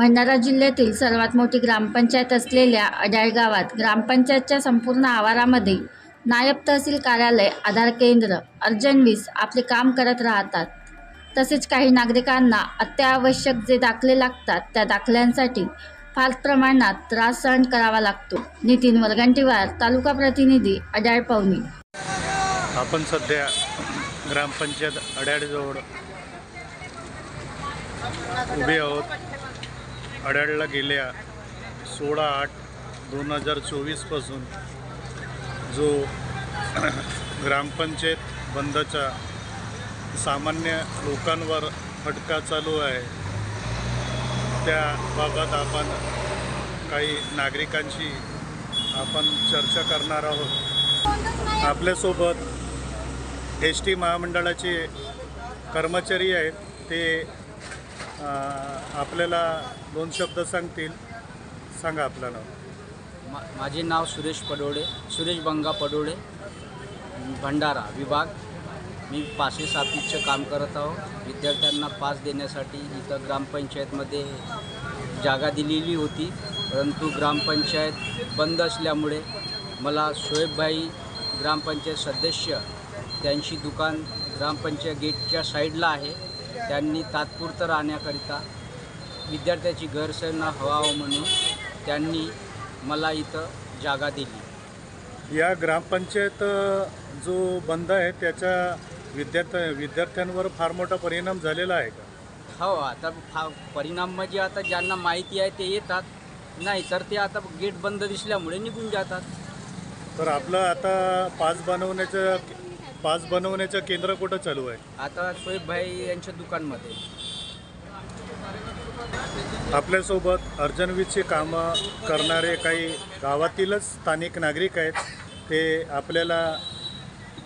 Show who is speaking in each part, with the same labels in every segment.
Speaker 1: भंडारा जिल्ह्यातील सर्वात मोठी ग्रामपंचायत असलेल्या अड्याळ गावात ग्रामपंचायतच्या संपूर्ण आवारामध्ये नायब तहसील कार्यालय आधार केंद्र अर्जनवीस आपले काम करत राहतात. तसेच काही नागरिकांना अत्यावश्यक जे दाखले लागतात त्या दाखल्यांसाठी फार प्रमाणात त्रास सहन करावा लागतो. नितीन वरगंटीवार तालुका प्रतिनिधी अड्याळ पवनी
Speaker 2: आपण सध्या ग्रामपंचायत अड्याडजवळ उभे आहोत. आढळल्या गेल्या सोळा आठ दोन हजार चोवीसपासून जो ग्रामपंचायत बंदचा सामान्य लोकांवर फटका चालू आहे त्याबाबत आपण काही नागरिकांशी आपण चर्चा करणार आहोत. आपल्यासोबत एस टी महामंडळाचे कर्मचारी आहेत ते आपल्याला दोन शब्द सांगतील. सांगा आपलं नाव.
Speaker 3: मा माझे नाव सुरेश पडोळे सुरेश बंगा पडोळे भंडारा विभाग. मी पाचशे सातवीचं काम करत आहो. विद्यार्थ्यांना पास देण्यासाठी इथं ग्रामपंचायतमध्ये जागा दिलेली होती. परंतु ग्रामपंचायत बंद असल्यामुळे मला शोएबभाई ग्रामपंचायत सदस्य त्यांची दुकान ग्रामपंचायत गेटच्या साईडला आहे. त्यांनी तात्पुरतं राहण्याकरिता विद्यार्थ्याची गैरसोय न व्हावं म्हणून त्यांनी मला इथं जागा दिली.
Speaker 2: या ग्रामपंचायत जो बंद आहे त्याचा विद्यार्थ्या विद्यार्थ्यांवर फार मोठा परिणाम झालेला आहे का?
Speaker 3: हो आता फा परिणाम म्हणजे आता ज्यांना माहिती आहे ते येतात. नाही तर ते आता गेट बंद दिसल्यामुळे निघून जातात.
Speaker 2: तर आपलं आता पास बनवण्याचं पास बनवण्याचं केंद्र कुठं चालू आहे?
Speaker 3: आता शोएबभाई यांच्या दुकानमध्ये.
Speaker 2: आपल्यासोबत अर्जनवीचे कामं करणारे काही गावातीलच स्थानिक नागरिक आहेत. ते आपल्याला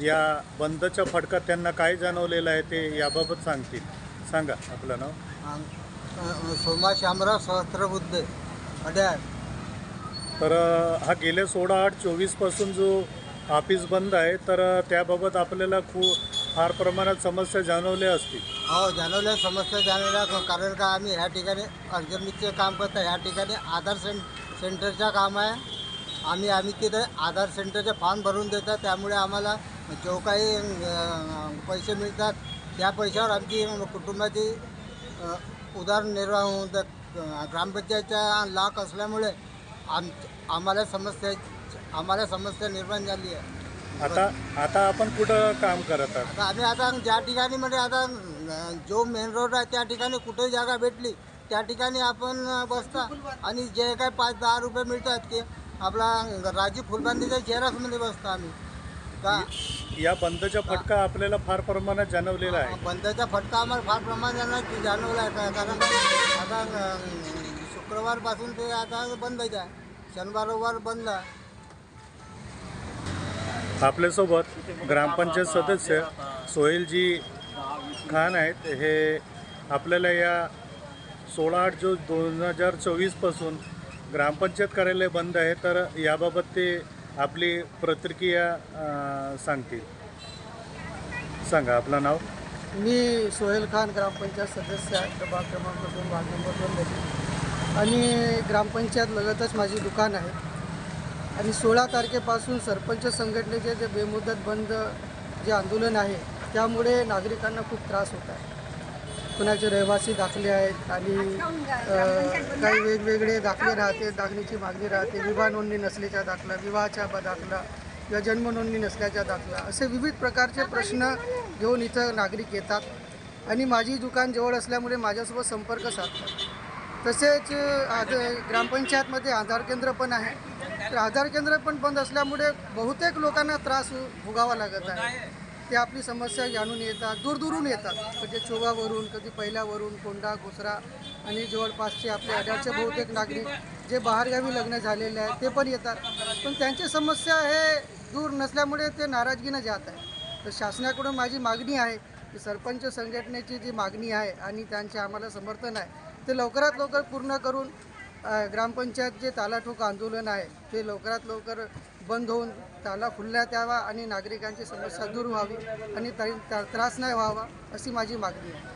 Speaker 2: या बंदचा फटका त्यांना काय जाणवलेला आहे ते याबाबत सांगतील. सांगा आपलं नाव?
Speaker 4: सोमा शामराव सहस्त्रबुद्धे अड्याळ.
Speaker 2: तर अ, हा गेल्या सोळा आठ चोवीसपासून जो ऑफिस बंद आहे तर त्याबाबत आपल्याला खूप फार प्रमाणात समस्या जाणवल्या असतील.
Speaker 4: हो जाणवल्या समस्या जाणवल्या. कारण का आम्ही ह्या ठिकाणी अर्जमितचे काम करतो ह्या ठिकाणी आधार सें सेंटरचं काम आहे. आम्ही आम्ही तिथे आधार सेंटरचे फॉर्म भरून देतात त्यामुळे आम्हाला जो काही पैसे मिळतात त्या पैशावर आमची कुटुंबाची उदारनिर्वाह होऊन ग्रामपंचायतचा ग्रामपंचायतच्या लाख असल्यामुळे आम आम्हाला समस्या आम्हाला समस्या निर्माण झाली आहे.
Speaker 2: आता आता आपण कुठं काम करत आहात?
Speaker 4: आता आम्ही आता ज्या ठिकाणी म्हणजे आता अं, जो मेन रोड आहे त्या ठिकाणी कुठेही जागा भेटली त्या ठिकाणी आपण अं, बसता. आणि जे काय पाच दहा रुपये मिळतात ते आपला राजीव फुलबांदीच्या शहरामध्ये बसतो आम्ही. का?
Speaker 2: या बंदचा फटका आपल्याला फार प्रमाणात जाणवलेला आहे.
Speaker 4: बंदचा फटका आम्हाला फार प्रमाणात जाणवला आहे. का- कारण आता अं, शुक्रवारपासून ते आता बंदच आहे. शनिवार रविवार बंद आहे.
Speaker 2: आपल्यासोबत ग्रामपंचायत सदस्य सोहेलजी खान आहेत. हे आपल्याला या सोळा आठ जो दोन हजार चोवीसपासून ग्रामपंचायत कार्यालय बंद आहे तर याबाबत ते आपली प्रतिक्रिया सांगतील. सांगा आपलं नाव?
Speaker 5: मी सोहेल खान ग्रामपंचायत सदस्य आहे. प्रभाग क्रमांक दोन वार्ड नंबर दोन आणि ग्रामपंचायत लगतच माझी दुकान आहे. आणि सोळा तारखेपासून सरपंच संघटनेचे जे बेमुदत बंद जे आंदोलन आहे त्यामुळे नागरिकांना खूप त्रास होत आहे. कुणाचे रहिवासी दाखले आहेत आणि काही वेगवेगळे दाखले राहते दाखलेची मागणी राहते विवाह नोंदणी नसल्याचा दाखला विवाहाचा दाखला किंवा जन्म नोंदणी नसल्याचा दाखला असे विविध प्रकारचे प्रश्न घेऊन इथं नागरिक येतात. आणि माझी दुकान जवळ असल्यामुळे माझ्यासोबत संपर्क साधतात. तसेच आज ग्रामपंचायतमध्ये आधार केंद्र पण आहे. तर आधार केंद्र पण बंद असल्यामुळे बहुतेक लोकांना त्रास हो- भोगावा लागत आहे. ते आपली समस्या जाणून येतात दूरदूरून येतात. म्हणजे चोगावरून कधी पहिल्यावरून कोंडा घोसरा आणि जवळपासचे आपले अड्याचे बहुतेक नागरिक जे बाहेरगावी लग्न झालेले आहेत ते पण येतात. पण त्यांची समस्या हे दूर नसल्यामुळे ते नाराजगीनं जात आहे तर शासनाकडून माझी मागणी आहे की सरपंच संघटनेची जी मागणी आहे आणि त्यांचे आम्हाला समर्थन आहे ते लवकरात लवकर पूर्ण करून ग्रामपंचायत जे तालाठोक आंदोलन आहे ते लवकरात लवकर बंद होऊन ताला खुलण्यात यावा आणि नागरिकांची समस्या दूर व्हावी आणि तरी- त्रास नाही व्हावा अशी माझी मागणी आहे.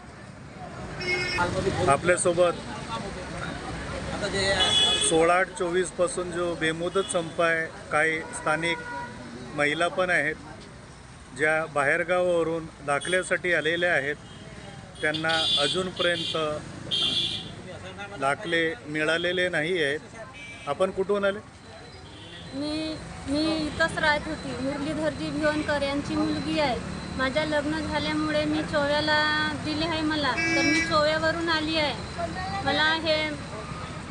Speaker 2: आपल्यासोबत सोळा आठ चोवीसपासून जो बेमुदत संप आहे काही स्थानिक महिला पण आहेत ज्या बाहेरगावावरून दाखल्यासाठी आलेल्या आहेत त्यांना अजूनपर्यंत दाखले मिळालेले नाही आहेत आपण कुठून आले?
Speaker 6: मी मी इथंच राहत होती. मुरलीधरजी भिवनकर यांची मुलगी आहे. माझ्या लग्न झाल्यामुळे मी चोव्याला दिले आहे मला. तर मी चोव्यावरून आली आहे. मला हे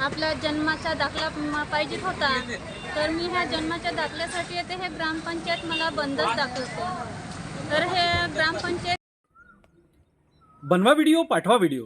Speaker 6: आपला जन्माचा दाखला पाहिजेत होता. तर मी ह्या जन्माच्या दाखल्यासाठी येते हे ग्रामपंचायत मला बंदच दाखवते. तर हे ग्रामपंचायत
Speaker 7: बनवा व्हिडिओ पाठवा व्हिडिओ.